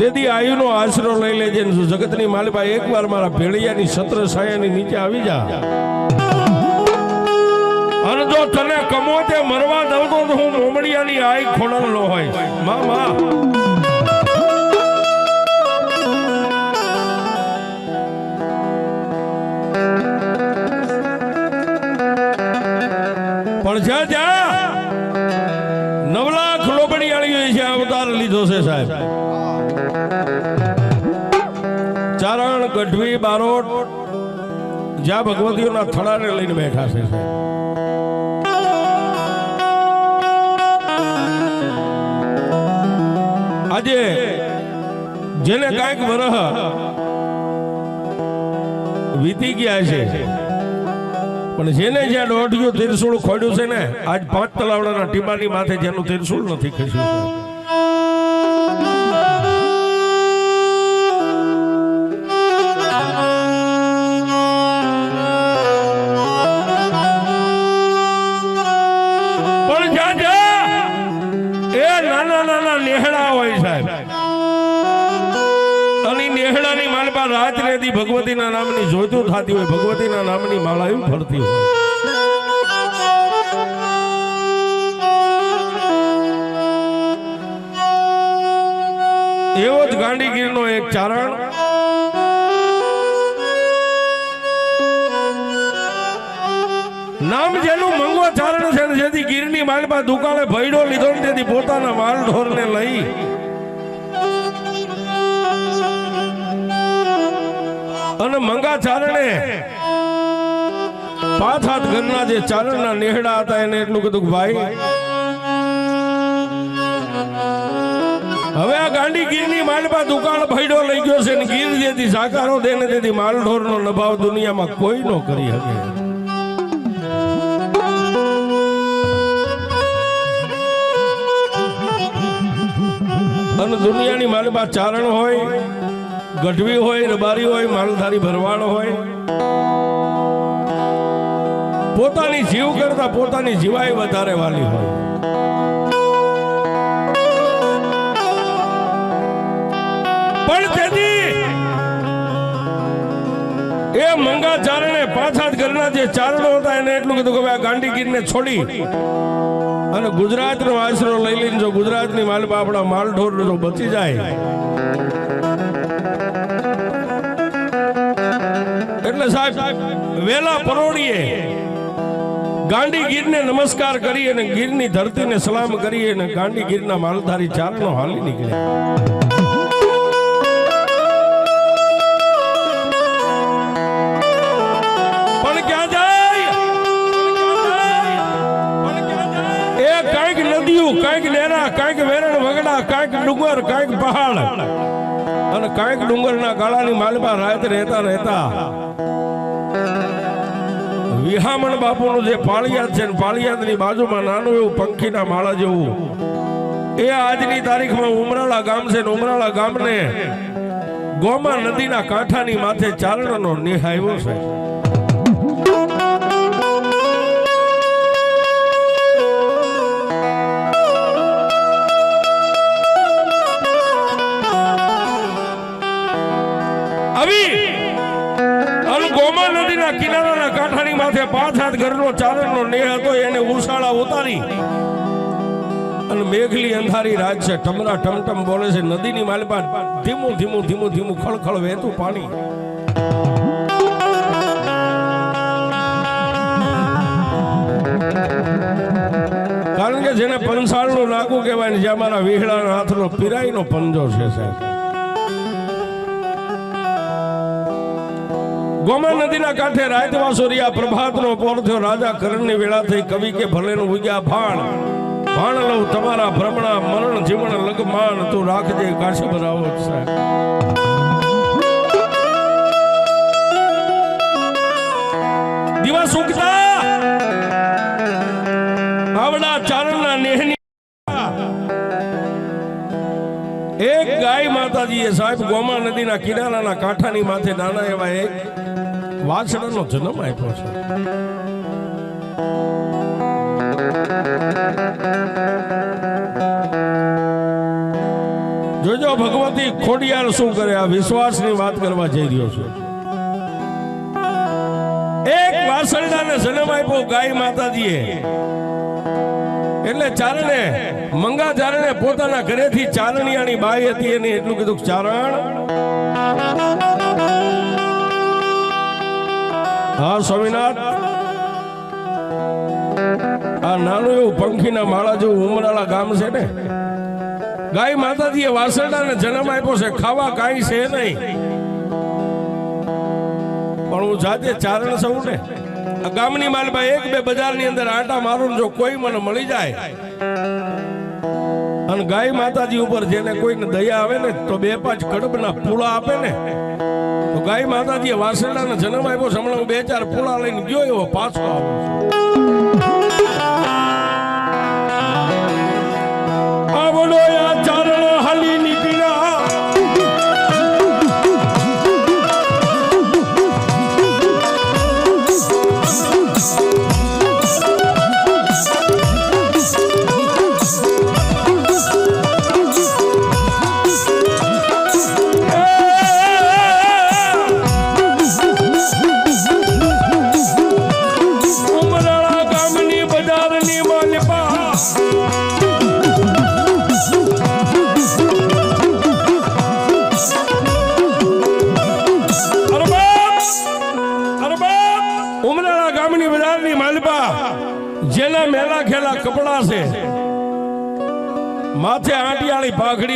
તેથી આયુનો આશરો લઈ લેજે જગતની માલિપા એકવાર મારા ભેળિયાની છત્ર છાયાની નીચે આવી જા. અને જો તને કમો તે મરવા દઉં તો હું મોમડિયાની આઈ ખોડલ નો હોય મા મા. ગઢવી બારોટ જ્યાં ભગવતીઓના થડાને લઈને બેઠા છે આજે જેને કાંઈક વરહ વીતી ગયા છે, પણ જેને જ્યાં દોઢિયું તીરસુળ ખોડ્યું છે ને, આજ પાંચ તલાવડાના ટીબાની માથે જેનું તીરસુળ નથી ખસ્યું નેહડાની માલપા રાત રેતી ભગવતીના નામની જોઈતું થતી હોય, ભગવતીના નામની માળા એમ ફરતી હોય. એવો જ ગાંડીગીરનો એક ચારણ. નામ જેનું મંગો ચારણ છે જેથી ગીરની માલપા દુકાળે ભયડો લીધો તેથી પોતાના માલ ઢોરને લઈ અને મંગા ચારણે. પાંચ હાથ ઘરના જે ચારણના નેહડા હતા એને એટલું કીધું ભાઈ, હવે આ ગાંડી ગીરની માલમાં દુકાળ ભયડો લઈ ગયો છે ને ગીર જેથી સાકારો દે ને તેથી માલ ઢોરનો નભાવ દુનિયામાં કોઈ નો કરી શકે. અને દુનિયાની માલમાં ચારણ હોય ગઢવી હોય, રબારી હોય, માલધારી ભરવાડ હોય. પોતાની જીવ કરતા પોતાની જીવાય વધારે વાલી હોય. પણ તેથી એ મંગા ચારણે પાછા ઘરના જે ચારણો હતા એને એટલું કીધું કે આ ગાંધીગીરને છોડી અને ગુજરાતનો આશરો લઈ લઈને જો ગુજરાતની માલપા આપણા માલ ઢોર જો બચી જાય એટલે સાહેબ, વેલા પરોડીએ ગાંડી ગીરને નમસ્કાર કરી અને ગીરની ધરતીને સલામ કરી અને ગાંડી ગીરના માલધારી ચારણો હાલી નીકળ્યા કાંઈક નદીઓ કાંઈક નેરા, કાંઈક વેરણ વગડા, કાંઈક ડુંગર, કાંઈક પહાડ. અને કાંઈક ડુંગરના ગાળાની માલમાં રાત રહેતા રહેતા વિહામણ બાપુનું જે પાળિયાદ છે પાળિયાદની બાજુમાં નાનું એવું પંખીના માળા જેવું. એ આજની તારીખમાં ઉમરાળા ગામ છે ઉમરાળા ગામને ગોમા નદીના કાંઠાની માથે ચારણનો નિહાયો છે. નદીના કિનારાના કાંઠાની માથે પાંચ હાથ ઘરનો ચારણનો નેહ હતો, એને ઉસાળા ઉતારી અને મેઘલી અંધારી રાત છે. ટમરા ટમટમ બોલે છે, નદીની માલપા ધીમું ધીમું ધીમું ધીમું ખળખળ વહેતું પાણી. કારણ કે જેને પંસાળનું નાકું કહેવાય ને, જે અમારા વિહળાના હાથનો પીરાઈનો પંજો છે, સાહેબ. ગોમા નદીના કાંઠે રાયતવાસોરિયા પ્રભાતનો પોર થયો. રાજા કરણની વેળા થઈ કવિ કે ભલેનું ઉગ્યા ભાણ. ભાણ લઉં તમારા ભ્રમણા મરણ જીવન લગમાન તું રાખજે કાશી બરાવો સાહેબ. દિવસ ઉગતા એક ગાય માતાજીએ સાહેબ ગોમા નદીના કિનારાના કાંઠાની માથે નાના એવા એક વાછડાનો જન્મ આપ્યો છે. જોજો ભગવતી ખોડિયાર શું કરે, આ વિશ્વાસની વાત કરવા જઈ રહ્યો છું. એક વાસણડાને જન્મ આપ્યો ગાય માતાજીએ. એટલે ચારણે મંગા ચારણે પોતાના ઘરેથી ચારણિયાની બાઈ હતી એને એટલું કીધું ચારણ. હા, સ્વામિનાથ. આ નાનું એવું પંખીના માળા જેવું ઉમરાળા ગામ છે ને. ગાય માતાજીએ વાસરડાને જન્મ આપ્યો છે, ખાવા કાંઈ છે નહીં. પણ હું જાતે ચારણ સૌ ને. ગામની માલમાં એક બે બજારની અંદર આટા મારું જો કોઈ મને મળી જાય. અને ગાય માતાજી ઉપર જેને કોઈને દયા આવે ને, તો બે પાંચ કડબના પૂળા આપે ને. તો ગાય માતાજીએ વાસણાને જન્મ આપ્યો હમણાં બે ચાર પૂળા લઈને ગયો એવો પાછો આવું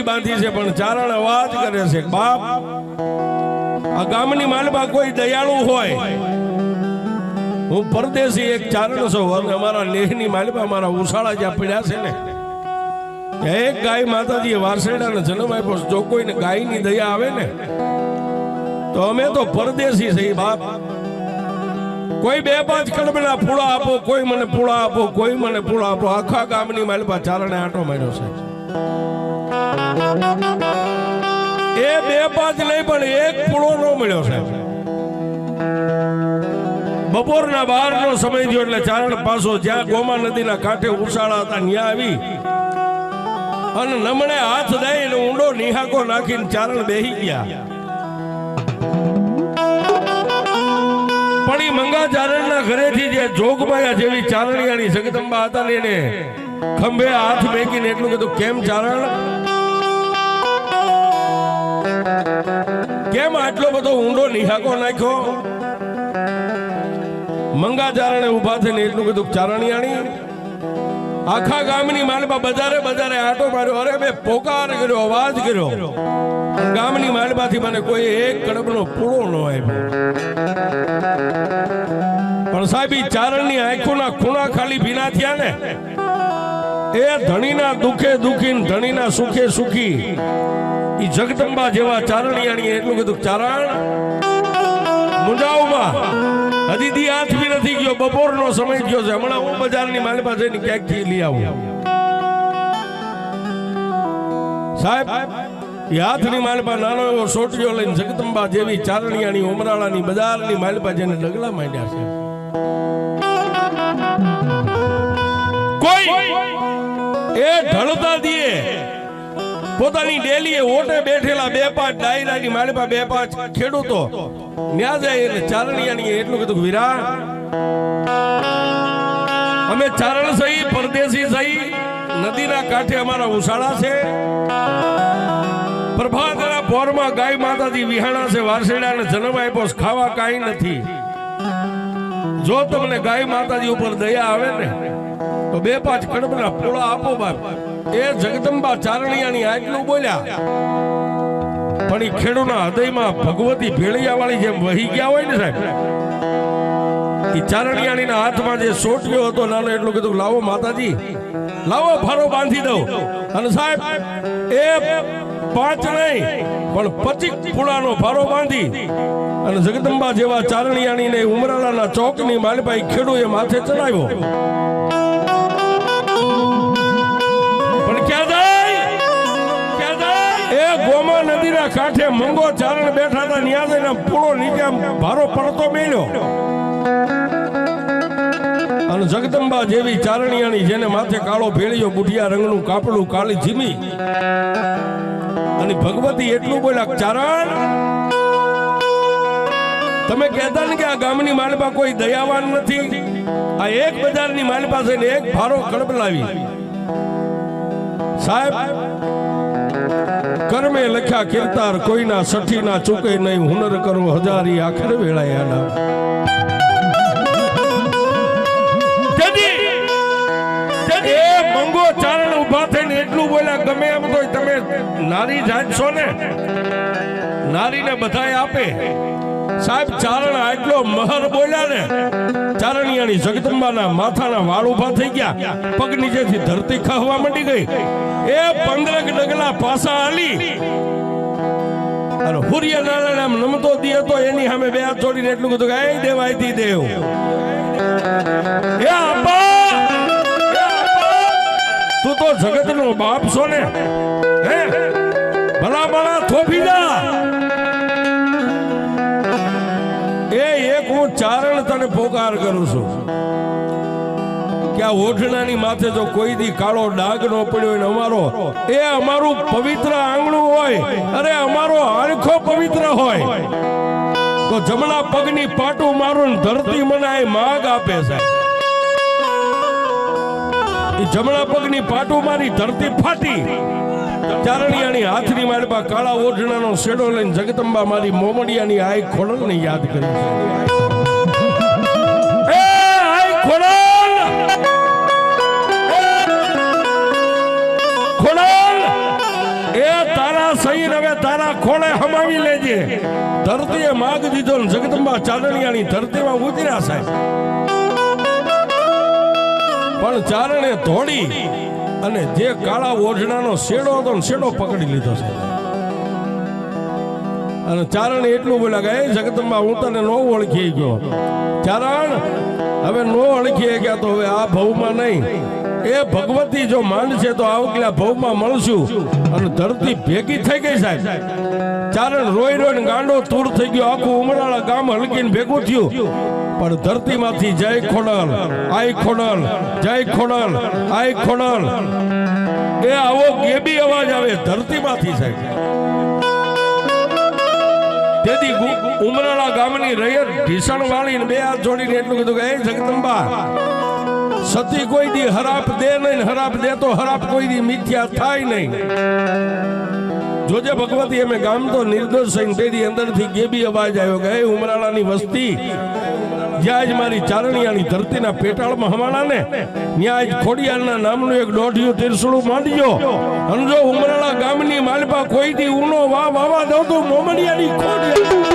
પાઘડી બાંધી છે, પણ ચારણ અવાજ કરે છે. બાપ, આ ગામની માલમાં કોઈ દયાળુ હોય, હું પરદેશી એક ચારણ છો અમારા લેહની માલમાં મારા ઉછાળા જ્યાં પડ્યા છે ને એક ગાય માતાજીએ વારસેડાને જન્મ આપ્યો છે. જો કોઈને ગાયની દયા આવે ને, તો અમે તો પરદેશી છીએ બાપ. કોઈ બે પાંચ કડબના પૂળા આપો, કોઈ મને પૂળા આપો, કોઈ મને પૂળા આપો. આખા ગામની માલપા ચારણે આંટો માર્યો છે. એ બે પાંચ નહીં, પણ એક પૂળો ન મળ્યો છે. બપોરના બહારનો સમય થયો એટલે ચારણ પાસો જ્યાં ગોમા નદીના કાંઠે ઉછાળા હતા, ત્યાં આવી. અને નમણે હાથ દઈને ઊંડો નિહાકો નાખીને ચારણ બેહી ગયા. પણ એ મંગા ચારણના ઘરેથી જે જોગમાયા જેવી ચારણિયાની જગદંબા હતા ને એને ખંભે હાથ મેકીને એટલું કીધું, કેમ ચારણ? કેમ આટલો બધો ઊંડો નિહાકો નાખ્યો? મંગા ચારણે ઊભા થઈને એટલું કીધું ચારણિયાણી આખા ગામની માલમાં બજારે બજારે આટો માર્યો. અરે મેં પોકાર કર્યો, અવાજ કર્યો. ગામની માલબાથી મને કોઈ એક કડબનો પૂળો ન આપ્યો. પણ સાહેબ ચારણની આંખોના ખૂણા ખાલી ભીના થયા ને. એ ધણીના દુખે દુખી ધણીના સુખે સુખી. ઈ જગદંબા જેવા ચારણિયાણી એટલું કીધું ચારણ મુંજાઓમાં હજી દી હાથ બી નથી ગયો, બપોરનો સમય ગયો છે. હમણાં હું બજારની માલમાં જઈને ક્યાંકથી લઈ આવું? સાહેબ એ માલપા નાનો એવો સોટિયો લઈને જગદંબા જેવી ચારણિયાની ઉમરાળાની બજારની માલપા જેને ડગલા માંડ્યા છે. કોઈ એ ઢળતા દીએ પોતાની ડેલીએ ઓટે બેઠેલા બે પાંચ ડાયરાની માલપા બે પાંચ ખેડૂતો. ન્યા જાય એટલે ચારણિયાની એટલું કીધું વિરા અમે ચારણ સહી, પરદેશી સહી, નદીના કાંઠે અમારા ઉસાળા છે. પ્રભાતના પોરમાં ગાય માતાજી વિહાણા છે, વારસેડાને જન્મ આપ્યો ખાવા કાંઈ નથી. જો તમને ગાય માતાજી ઉપર દયા આવે ને, તો બે પાંચ કડબના પોળા આપો બાપ. એ જગદંબા ચારણિયાની આટલું બોલ્યા. પણ એ ખેડૂના હૃદયમાં ભગવતી ભેળિયા વાળી જેમ વહી ગયા હોય ને સાહેબ. એ ચારણિયાણીના હાથમાં જે સોટિયો હતો નાનો એટલું કીધું, લાવો માતાજી, લાવો ભારો બાંધી દો અને સાહેબ, એ પાંચ નહીં પણ પચીસ ફૂલાનો ભારો બાંધી. અને જગદંબા જેવા ચારણિયાણીને ઉમરાળાના ચોકની માલભાઈ ખેડૂએ માથે ચડાવ્યો. ગોમા કાંઠે મંગો ચારણ બેઠા હતા જઈને પૂળો નીચે ભારો પડતો મેળ્યો અને જગદંબા જેવી ચારણિયાની જેને માથે કાળો ભેળિયો, બુઢિયા રંગનું કાપડું કાળી જીમી અને ભગવતી એટલું બોલ્યા, ચારણ, તમે કહેતા ને કે આ ગામની માલપા કોઈ દયાવાન નથી? આ એક બજારની માલપા છે ને એક ભારો કડબલાવી. સાહેબ કર્મે લખ્યા કીર્તાર કોઈના સઠી ના ચૂકે નહીં હુનર કરો હજારી આખર એ મંગો ચારણ ઊભા થઈને એટલું બોલ્યા ગમે એમ તો તમે નારી જાણશો ને? નારીને બધાએ આપે. સાહેબ, ચારણ આટલો મહર બોલ્યા ને, ચારણિયાની જગદંબાના માથાના વાળ ઊભા થઈ ગયા. પગ નીચેથી ધરતી ખાવા માંડી ગઈ. એ પંદરક ડગલા પાસા આલી. અને હુરિયા નારાયણ આમ નમતો દી હતો એની સામે બે હાથ જોડીને એટલું કીધું કે "એ દેવ આઈથી દેવ. એ આપા! તું તો જગતનો બાપ છો ને. હે, ભલા ભલા થોભી જા. ચારણ તને પોકાર કરું છું. કે આ ઓઢણાની માથે જો કોઈ દી કાળો ડાઘ નો પડ્યો હોય અમારો, એ અમારું પવિત્ર આંગણું હોય, અરે અમારો આંખો પવિત્ર હોય. તો જમણા પગની પાટું મારું ધરતી મને માગ આપે છે. જમણા પગની પાટું મારી ધરતી ફાટી. ચારણિયાની હાથની પાસે કાળા ઓઢણાનો શેડો લઈને જગદંબા મારી મોમડિયાની આય ખોડલને યાદ કરી છે. સહી હવે તારા ખોળે હમાવી લેજે. ધરતીએ માગ દીધો જગદંબા ચારણિયાની ધરતીમાં ઉતર્યા સાહેબ. પણ ચારણે ધોડી અને જે કાળા ઓઢણાનો શેડો હતો ને શેડો પકડી લીધો છે અને ચારણ એટલું બોલ્યા કે જગતમાં હું તને નો ઓળખી ગયો. ચારણ, હવે નો ઓળખી ગયા તો હવે આ ભવમાં નહીં. એ ભગવતી જો માંડ છે તો આવકલા ભવમાં મળશું. અને ધરતી ભેગી થઈ ગઈ સાહેબ. ચારણ રોઈ રોઈને ગાંડો તૂર થઈ ગયો. આખું ઉમરાળા ગામ હલકીને ભેગું થયું. પણ ધરતીમાંથી જય ખોડલ, આય ખોડલ, જય ખોડલ, આય ખોડલ. એ આવો ગેબી અવાજ આવે ધરતીમાંથી સાહેબ. તેથી ઉમરાળા ગામની રૈયત ભીષણ વાળીને બે હાથ જોડીને એટલું કીધું કે, "એ જગદંબા, સતી કોઈ દી હરાપ દે નહીં, હરાપ દે તો હરાપ કોઈ દી મિથ્યા થાય નહીં. જોજે ભગવતી અમે ગામ તો નિર્દોષ થઈને તેની અંદરથી ગેબી અવાજ આવ્યો કે ઉમરાળાની વસ્તી જ્યાં જ મારી ચારણિયાની ધરતીના પેટાળમાં હમાણા ને ત્યાં જ ખોડિયારના નામનું એક દોઢિયું તીરસુડું માંડ્યો. અને જો ઉમરાળા ગામની માલપા કોઈ દી ઊનો વા વાવા દઉં તો મોમડિયાની ખોડિયા